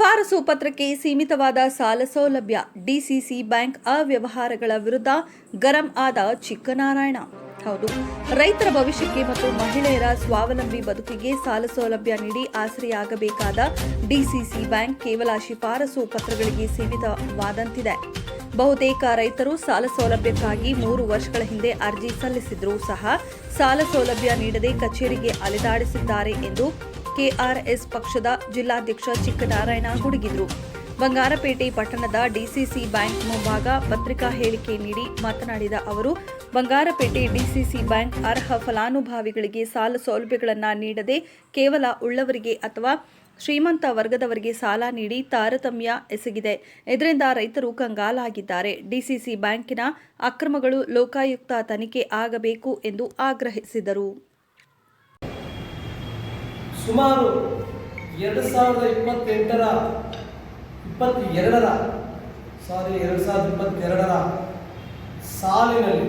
ಶಿಫಾರಸು ಪತ್ರಕ್ಕೆ ಸೀಮಿತವಾದ ಸಾಲ ಸೌಲಭ್ಯ, ಡಿಸಿಸಿ ಬ್ಯಾಂಕ್ ಅವ್ಯವಹಾರಗಳ ವಿರುದ್ಧ ಗರಂ ಆದ ಚಿಕ್ಕನಾರಾಯಣ. ಹೌದು, ರೈತರ ಭವಿಷ್ಯಕ್ಕೆ ಮತ್ತು ಮಹಿಳೆಯರ ಸ್ವಾವಲಂಬಿ ಬದುಕಿಗೆ ಸಾಲ ಸೌಲಭ್ಯ ನೀಡಿ ಆಸರೆಯಾಗಬೇಕಾದ ಡಿಸಿಸಿ ಬ್ಯಾಂಕ್ ಕೇವಲ ಶಿಫಾರಸು ಪತ್ರಗಳಿಗೆ ಸೀಮಿತವಾದಂತಿದೆ. ಬಹುತೇಕ ರೈತರು ಸಾಲ ಸೌಲಭ್ಯಕ್ಕಾಗಿ ಮೂರು ವರ್ಷಗಳ ಹಿಂದೆ ಅರ್ಜಿ ಸಲ್ಲಿಸಿದ್ರೂ ಸಹ ಸಾಲ ಸೌಲಭ್ಯ ನೀಡದೆ ಕಚೇರಿಗೆ ಅಲೆದಾಡಿಸಿದ್ದಾರೆ ಎಂದು ಕೆಆರ್ಎಸ್ ಪಕ್ಷದ ಜಿಲ್ಲಾಧ್ಯಕ್ಷ ಚಿಕ್ಕನಾರಾಯಣ ಗುಡುಗಿದ್ರು. ಬಂಗಾರಪೇಟೆ ಪಟ್ಟಣದ ಡಿಸಿಸಿ ಬ್ಯಾಂಕ್ ಮುಂಭಾಗ ಪತ್ರಿಕಾ ಹೇಳಿಕೆ ನೀಡಿ ಮಾತನಾಡಿದ ಅವರು, ಬಂಗಾರಪೇಟೆ ಡಿಸಿಸಿ ಬ್ಯಾಂಕ್ ಅರ್ಹ ಫಲಾನುಭವಿಗಳಿಗೆ ಸಾಲ ಸೌಲಭ್ಯಗಳನ್ನು ನೀಡದೆ ಕೇವಲ ಉಳ್ಳವರಿಗೆ ಅಥವಾ ಶ್ರೀಮಂತ ವರ್ಗದವರಿಗೆ ಸಾಲ ನೀಡಿ ತಾರತಮ್ಯ ಎಸಗಿದೆ. ಇದರಿಂದ ರೈತರು ಕಂಗಾಲಾಗಿದ್ದಾರೆ. ಡಿಸಿಸಿ ಬ್ಯಾಂಕಿನ ಅಕ್ರಮಗಳು ಲೋಕಾಯುಕ್ತ ತನಿಖೆ ಆಗಬೇಕು ಎಂದು ಆಗ್ರಹಿಸಿದರು. ಸುಮಾರು ಎರಡು ಸಾವಿರದ ಇಪ್ಪತ್ತೆಂಟರ, ಇಪ್ಪತ್ತೆರಡರ ಸಾರಿ ಎರಡು ಸಾವಿರದ ಇಪ್ಪತ್ತೆರಡರ ಸಾಲಿನಲ್ಲಿ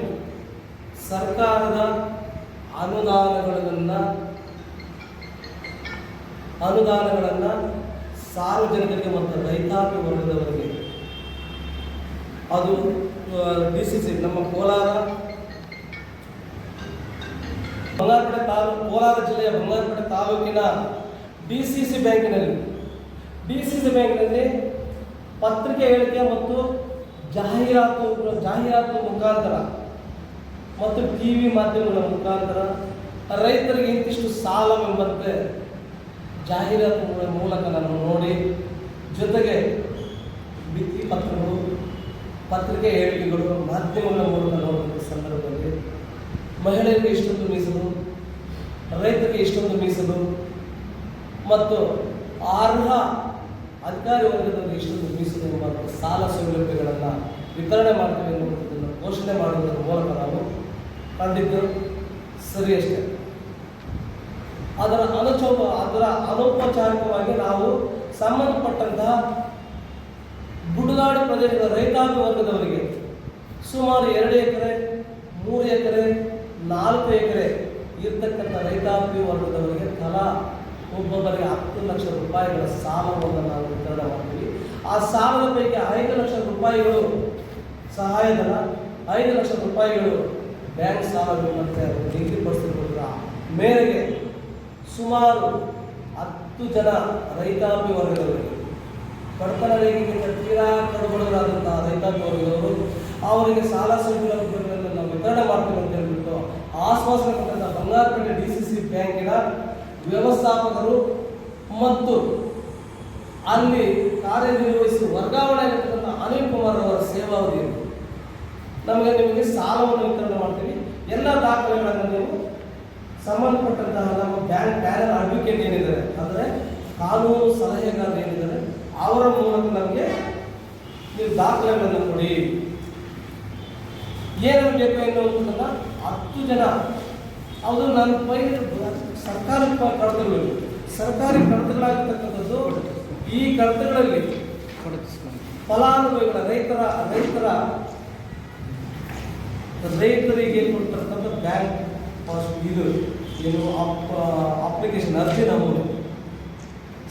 ಸರ್ಕಾರದ ಅನುದಾನಗಳನ್ನು ಅನುದಾನಗಳನ್ನು ಸಾರ್ವಜನಿಕರಿಗೆ ಮತ್ತು ರೈತಾಪಿ ವರ್ಗದವರಿಗೆ, ಅದು ಡಿ ಸಿ ಸಿ, ನಮ್ಮ ಕೋಲಾರ ಬಂಗಾರಪೇಟೆ ತಾಲೂಕು ಕೋಲಾರ ಜಿಲ್ಲೆಯ ಬಂಗಾರಪೇಟೆ ತಾಲೂಕಿನ ಡಿ ಸಿ ಸಿ ಬ್ಯಾಂಕಿನಲ್ಲಿ. ಡಿ ಸಿ ಸಿ ಬ್ಯಾಂಕಿನಲ್ಲಿ ಪತ್ರಿಕೆ ಹೇಳಿಕೆ ಮತ್ತು ಜಾಹೀರಾತು ಜಾಹೀರಾತು ಮುಖಾಂತರ ಮತ್ತು ಟಿ ವಿ ಮಾಧ್ಯಮಗಳ ಮುಖಾಂತರ ರೈತರಿಗೆ ಇಂತಿಷ್ಟು ಸಾಲವೆಂಬಂತೆ ಜಾಹೀರಾತುಗಳ ಮೂಲಕ ನಾನು ನೋಡಿ ಜೊತೆಗೆ ಭಿತ್ತಿ ಪತ್ರಗಳು, ಪತ್ರಿಕೆ ಹೇಳಿಕೆಗಳು, ಮಾಧ್ಯಮಗಳ ಮೂಲಕ ನೋಡುವಂಥ ಸಂದರ್ಭದಲ್ಲಿ ಮಹಿಳೆಯರಿಗೆ ಇಷ್ಟೊಂದು ಮೀಸಲು, ರೈತರಿಗೆ ಇಷ್ಟೊಂದು ಮೀಸಲು, ಮತ್ತು ಅರ್ಹ ಅಧಿಕಾರಿ ವರ್ಗದವರಿಗೆ ಇಷ್ಟೊಂದು ಮೀಸಲು ಮತ್ತು ಸಾಲ ಸೌಲಭ್ಯಗಳನ್ನು ವಿತರಣೆ ಮಾಡ್ತೀವಿ ಎನ್ನುವಂಥದ್ದನ್ನು ಘೋಷಣೆ ಮಾಡುವುದರ ಮೂಲಕ ನಾವು ಕಂಡಿದ್ದು ಸರಿ ಅಷ್ಟೇ. ಅದರ ಅನುಚೋಪ, ಅದರ ಅನೌಪಚಾರಿಕವಾಗಿ ನಾವು ಸಂಬಂಧಪಟ್ಟಂತಹ ಗುಡುಗಾಡು ಪ್ರದೇಶದ ರೈತಾಪಿ ವರ್ಗದವರಿಗೆ ಸುಮಾರು ಎರಡು ಎಕರೆ, ಮೂರು ಎಕರೆ ನಾಲ್ಕು ಎಕರೆ ಇರ್ತಕ್ಕಂಥ ರೈತಾಪಿ ವರ್ಗದವರಿಗೆ ತಲಾ ಒಬ್ಬೊಬ್ಬರಿಗೆ ಹತ್ತು ಲಕ್ಷ ರೂಪಾಯಿಗಳ ಸಾಲವನ್ನು ನಾವು ವಿತರಣೆ ಮಾಡ್ತೀವಿ. ಆ ಸಾಲದ ಪೈಕಿ ಐದು ಲಕ್ಷ ರೂಪಾಯಿಗಳು ಸಹಾಯಧನ, ಐದು ಲಕ್ಷ ರೂಪಾಯಿಗಳು ಬ್ಯಾಂಕ್ ಸಾಲಗಳು ಮತ್ತು ನಿಗದಿಪಡಿಸಿರುವುದರ ಮೇರೆಗೆ ಸುಮಾರು ಹತ್ತು ಜನ ರೈತಾಪಿ ವರ್ಗದವರಿಗೆ ಬಡತನ ರೇಖೆಗಿಂತ ತೀರಾ ಕಡುಬಡವರಾದಂತಹ ರೈತಾಪಿ ವರ್ಗದವರು ಅವರಿಗೆ ಸಾಲ ಸೌಲಭ್ಯಗಳನ್ನು ನಾವು ವಿತರಣೆ ಮಾಡ್ತೀವಿ ಅಂತ ಹೇಳ್ಬಿಟ್ಟು ಆಶ್ವಾಸನೆ ಕೊಟ್ಟಂಥ ಬಂಗಾರಪೇಟೆ ಡಿ ಸಿ ಸಿ ಬ್ಯಾಂಕಿನ ವ್ಯವಸ್ಥಾಪಕರು ಮತ್ತು ಅಲ್ಲಿ ಕಾರ್ಯನಿರ್ವಹಿಸಿ ವರ್ಗಾವಣೆ ಆಗಿರ್ತಕ್ಕಂಥ ಅನಿಲ್ ಕುಮಾರ್ ಅವರ ಸೇವಾವಧಿ ನಮಗೆ ನಿಮಗೆ ಸಾಲವನ್ನು ವಿತರಣೆ ಮಾಡ್ತೀವಿ. ಎಲ್ಲ ದಾಖಲೆಗಳನ್ನು ನೀವು ಸಂಬಂಧಪಟ್ಟಂತಹ ನಮ್ಮ ಬ್ಯಾಂಕ್ ಬ್ಯಾನರ್ ಅಡ್ವೊಕೇಟ್ ಏನಿದ್ದಾರೆ ಅಂದರೆ ಕಾನೂನು ಸಲಹೆಗಾರರು ಏನಿದ್ದಾರೆ, ಅವರ ಮೂಲಕ ನಮಗೆ ನೀವು ದಾಖಲೆಗಳನ್ನು ಕೊಡಿ. ಏನು ಬೇಕು ಎನ್ನುವಂಥದ್ದನ್ನ ಹತ್ತು ಜನ. ಅದು ನಾನು ಪೈ ಸರ್ಕಾರಿ ಕಡತಗಳು. ಸರ್ಕಾರಿ ಕಡತಗಳಾಗಿರ್ತಕ್ಕಂಥದ್ದು ಈ ಕಡತಗಳಲ್ಲಿ ಫಲಾನುಭವಿಗಳ ರೈತರ ರೈತರ, ರೈತರಿಗೆ ಏನು ಕೊಡ್ತಕ್ಕಂಥ ಬ್ಯಾಂಕ್ ಪಾಸ್ ಇದು ಏನು ಅಪ್ ಅಪ್ಲಿಕೇಶನ್ ಅರ್ಜಿ ನಾವು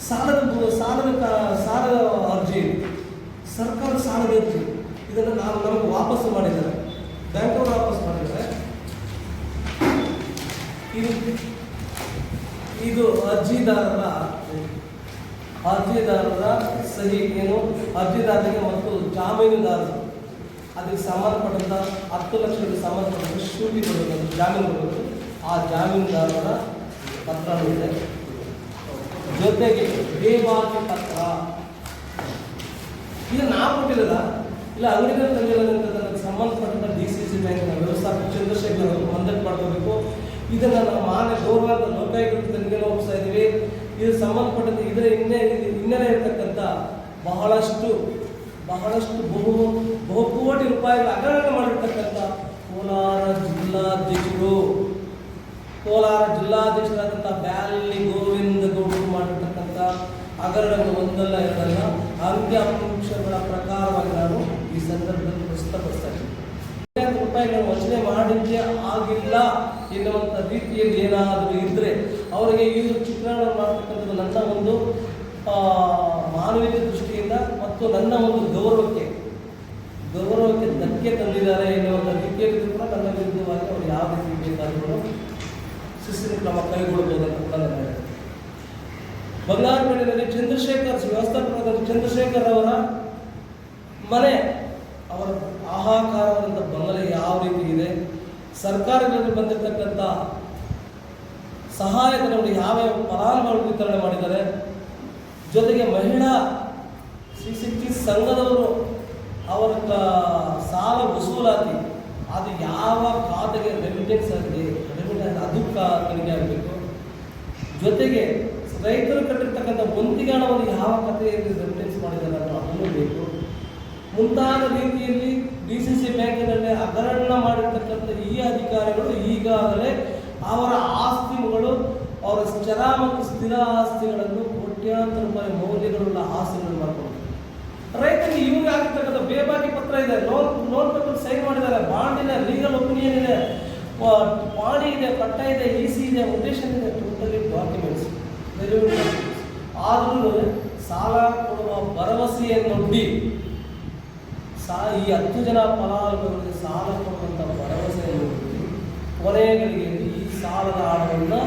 ಸಾಲದ ಸಾಲದ ಸಾಲದ ಅರ್ಜಿ ಸರ್ಕಾರದ ಸರ್ಕಾರ ಸಾಲದ ಅರ್ಜಿ. ಇದನ್ನು ನಾವು ನಮಗೆ ವಾಪಸ್ಸು ಮಾಡಿದ್ದಾರೆ. ಬ್ಯಾಂಕ್ ಅವರು ವಾಪಸ್ ಮಾಡಿದ್ದಾರೆ. ಇದು ಇದು ಅರ್ಜಿದಾರರ ಅರ್ಜಿದಾರರ ಸಹಿ ಏನು? ಅರ್ಜಿದಾರರಿಗೆ ಮತ್ತು ಜಾಮೀನುದಾರರು. ಅದಕ್ಕೆ ಸಂಬಂಧಪಟ್ಟಂಥ ಹತ್ತು ಲಕ್ಷಕ್ಕೆ ಸಂಬಂಧಪಟ್ಟ ಶೂಟಿ ಕೊಡಬೇಕು ಜಾಮೀನು ಕೊಡಬೇಕು. ಆ ಜಾಮೀನುದಾರರ ಪತ್ರ ಇದೆ. ಜೊತೆಗೆ ಬೇಬಾಕಿ ಪತ್ರ. ಇದು ನಾವು ಕೊಟ್ಟಿರಲ್ಲ ಇಲ್ಲ, ಅಂಗಡಿಗಳು ತಂದಿಲ್ಲ ಸಂಬಂಧಪಟ್ಟಂತ ಡಿ ಸಿ ಸಿ ಬ್ಯಾಂಕ್ನ ವ್ಯವಸ್ಥಾಪಕ ಚಂದ್ರಶೇಖರ್ ಅವರು ಮಂದಟ್ ಮಾಡ್ಕೋಬೇಕು. ಇದನ್ನ ನಮ್ಮ ಮಾನ್ಯ ಗೌರವಾರ್ಥ ಲೋಕಾಯುಕ್ತ ಇದೀವಿ ಇದು ಸಂಬಂಧಪಟ್ಟಂತೆ ಇದರ ಹಿನ್ನೆ ಹಿನ್ನೆಲೆ ಇರತಕ್ಕಂಥ ಬಹಳಷ್ಟು ಬಹಳಷ್ಟು ಬಹು ಬಹುಕೋಟಿ ರೂಪಾಯಿಗಳ ಹಗರಣ ಮಾಡಿರ್ತಕ್ಕಂಥ ಕೋಲಾರ ಜಿಲ್ಲಾಧ್ಯಕ್ಷರು. ಕೋಲಾರ ಜಿಲ್ಲಾಧ್ಯಕ್ಷರಾದಂಥ ಬ್ಯಾಲಿ ಗೋವಿಂದ ಗೌಡರು ಮಾಡಿರ್ತಕ್ಕಂಥ ಹಗರಣಗಳು ಒಂದಲ್ಲ ಎರಡಲ್ಲ. ಅಂಕಿಅಂಶಗಳ ಪ್ರಕಾರವಾಗಿ ನಾನು ಈ ಸಂದರ್ಭದಲ್ಲಿ ಪ್ರಸ್ತುತಪಡಿಸ್ತಾ ಇದ್ದೀನಿ ನಾನು ವಚನೆ ಮಾಡಲಿಕ್ಕೆ ಆಗಿಲ್ಲ ಎನ್ನುವಂಥ ರೀತಿಯಲ್ಲಿ ಏನಾದರೂ ಇದ್ದರೆ ಅವರಿಗೆ ಈ ಚಿತ್ರಣ ಮಾಡ್ತಕ್ಕಂಥದ್ದು ನನ್ನ ಒಂದು ಮಾನವೀಯ ದೃಷ್ಟಿಯಿಂದ ಮತ್ತು ನನ್ನ ಒಂದು ಗೌರವಕ್ಕೆ ಗೌರವಕ್ಕೆ ಧಕ್ಕೆ ತಂದಿದ್ದಾರೆ ಎನ್ನುವಂಥ ರೀತಿಯಲ್ಲಿ ಕೂಡ ನನ್ನ ವಿರುದ್ಧವಾಗಿ ಅವರು ಯಾವ ರೀತಿ ಬೇಕಾದರೂ ಶಿಸ್ತಿನ ಕ್ರಮ ಕೈಗೊಳ್ಳಬಹುದು ಅಂತ ಕೂಡ ನನ್ನ ಹೇಳಿದೆ. ಬಂಗಾರಪೇಟೆಯಲ್ಲಿ ಚಂದ್ರಶೇಖರ್, ವ್ಯವಸ್ಥಾಪಕರಾದ ಚಂದ್ರಶೇಖರ್ ಅವರ ಮನೆ, ಅವರ ಆಹಾಕಾರವಾದಂಥ ಬಂಗಲೆ ಯಾವ ರೀತಿ ಇದೆ? ಸರ್ಕಾರಗಳಲ್ಲಿ ಬಂದಿರತಕ್ಕಂಥ ಯಾವ ಯಾವ ಫಲಾನುಭವಿಗಳು ವಿತರಣೆ ಮಾಡಿದ್ದಾರೆ? ಜೊತೆಗೆ ಮಹಿಳಾ ಶ್ರೀ ಶಕ್ತಿ ಸಂಘದವರು ಅವರ ಸಾಲ ವಸೂಲಾತಿ, ಅದು ಯಾವ ಖಾತೆಗೆ ರೆಮಿಟೆನ್ಸ್ ಆಗಿದೆ? ರೆಮಿಟೆನ್ಸ್ ಅದು ತನಿಖೆ ಆಗಬೇಕು. ಜೊತೆಗೆ ರೈತರು ಕಟ್ಟಿರ್ತಕ್ಕಂಥ ಒಂದಿಗೆ ಹಣವನ್ನು ಯಾವ ಖಾತೆಯಲ್ಲಿ ರೆಮಿಟೆನ್ಸ್ ಮಾಡಿದ್ದಾರೆ ಅನ್ನೋ ಅದನ್ನು ಬೇಕು ಮುಂತಾದ ರೀತಿಯಲ್ಲಿ ಡಿ ಸಿ ಸಿ ಬ್ಯಾಂಕಿನಲ್ಲಿ ಹಗರಣ ಮಾಡಿರ್ತಕ್ಕಂಥ ಈ ಅಧಿಕಾರಿಗಳು ಈಗಾಗಲೇ ಅವರ ಆಸ್ತಿಗಳು, ಅವರ ಸ್ಥಿರ ಮತ್ತು ಸ್ಥಿರ ಆಸ್ತಿಗಳನ್ನು ಕೋಟ್ಯಾಂತರ ರೂಪಾಯಿ ಮೌಲ್ಯಗಳುಳ್ಳ ಆಸ್ತಿಗಳನ್ನು ಮಾಡ್ಕೊಂಡು ರೈತರಿಗೆ ಇವಾಗ ಆಗಿರ್ತಕ್ಕಂಥ ಬೇಬಾಕಿ ಪತ್ರ ಇದೆ, ಲೋನ್ ಲೋನ್ ಪೇಪರ್ ಸೈನ್ ಮಾಡಿದ್ದಾರೆ, ಬಾಂಡ್ ಇದೆ ಲೀಗಲ್ ಒಪಿನಿಯನ್ ಇದೆ ಪಾಣಿ ಇದೆ, ಪಟ್ಟ ಇದೆ ಇ ಸಿ ಇದೆ ಉದ್ದೇಶದಿಂದ ಇದೆ ಟೋಟಲಿ ಡಾಕ್ಯುಮೆಂಟ್ಸ್ ಆದ್ರೂ ಸಾಲ ಕೊಡುವ ಭರವಸೆಯನ್ನೊಡ್ಡಿ ಸಾ, ಈ ಹತ್ತು ಜನ ಫಲಾನುಭವಿಗಳಿಗೆ ಸಾಲ ಕೊಡುವಂಥ ಭರವಸೆಯನ್ನು ಕೊನೆಗಳಿಗೆ ಈ ಸಾಲದ ಹಣವನ್ನು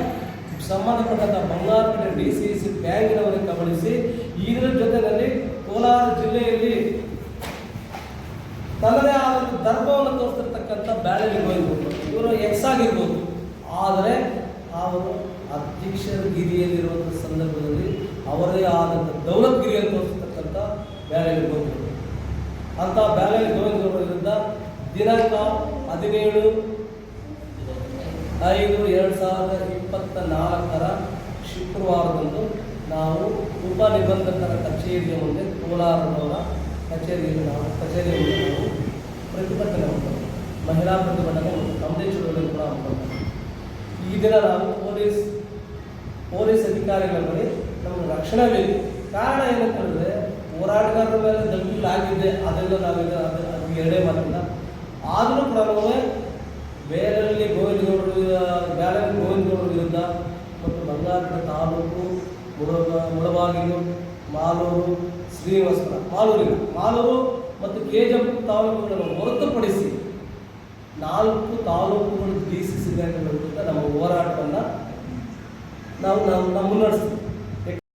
ಸಂಬಂಧಪಟ್ಟಂಥ ಬಂಗಾರಪೇಟೆ ಡಿ ಸಿ ಸಿ ಬ್ಯಾಂಕಿನವರಿಗೆ ಗಮನಿಸಿ ಇದರ ಜೊತೆಯಲ್ಲಿ ಕೋಲಾರ ಜಿಲ್ಲೆಯಲ್ಲಿ ತನ್ನದೇ ಆದ ಧರ್ಮವನ್ನು ತೋರಿಸಿರ್ತಕ್ಕಂಥ ಇರ್ಬೋದು ಇವರು ಎಕ್ಸ್ ಆಗಿರ್ಬೋದು. ಆದರೆ ಅವರು ಅಧ್ಯಕ್ಷಗಿರಿಯಲ್ಲಿರುವಂಥ ಸಂದರ್ಭದಲ್ಲಿ ಅವರದೇ ಆದಂಥ ದೌಲತ್ಗಿರಿಯನ್ನು ತೋರಿಸ್ತಕ್ಕಂಥ ಹೋಗಿರ್ಬೋದು ಅಂತ ಬ್ಯಾಲೆನ್ಸ್ ತೋರಿಸಿರುವುದರಿಂದ ದಿನಾಂಕ ಹದಿನೇಳು ಐದು ಎರಡು ಸಾವಿರದ ಇಪ್ಪತ್ತ ನಾಲ್ಕರ ಶುಕ್ರವಾರದಂದು ನಾವು ಉಪ ನಿಬಂಧಕರ ಕಚೇರಿಯ ಮುಂದೆ ಕೋಲಾರದವರ ಕಚೇರಿಯಲ್ಲಿ ನಾವು ಕಚೇರಿಯ ಮುಂದೆ ನಾವು ಪ್ರತಿಭಟನೆ ಮಹಿಳಾ ಪ್ರತಿಭಟನೆ ನಮ್ಮದೇ ಚಳುವಳಿ ಕೂಡ ಮಾಡ್ತೇವೆ. ಈ ದಿನ ನಾವು ಪೊಲೀಸ್ ಪೊಲೀಸ್ ಅಧಿಕಾರಿಗಳ ಬಳಿ ನಮಗೆ ರಕ್ಷಣೆ ಬೇಕು. ಕಾರಣ ಏನಂತ ಹೇಳಿದ್ರೆ ಹೋರಾಟಗಾರರ ಮೇಲೆ ದಂಬಿಲಾಗಿದ್ದೆ ಅದೆಲ್ಲ ನಾವೀಗ ಅದು ಎರಡೇ ಮಾತಿಲ್ಲ. ಆದರೂ ಕೂಡ ಬೇರೆಯಲ್ಲಿ ಗೋವಿಂದಗೌಡರು ಬೇರೆ ಗೋವಿಂದಗೌಡರ ವಿರುದ್ಧ ಮತ್ತು ಬಂಗಾರಪೇಟೆ ತಾಲೂಕು, ಮುಳಬ, ಮುಳಬಾಗಿಲು, ಮಾಲೂರು, ಶ್ರೀನಿವಾಸಪುರ, ಮಾಲೂರಿನ, ಮಾಲೂರು ಮತ್ತು ಕೆ ಜಂ ತಾಲೂಕುಗಳನ್ನು ಹೊರತುಪಡಿಸಿ ನಾಲ್ಕು ತಾಲೂಕುಗಳು ಡಿ ಸಿ ಸಿ ಬ್ಯಾಂಕ್ಗಳ ವಿರುದ್ಧ ನಮ್ಮ ಹೋರಾಟವನ್ನು ನಾವು ನಾವು ನಾವು ಮುನ್ನಡೆಸ್ತೀವಿ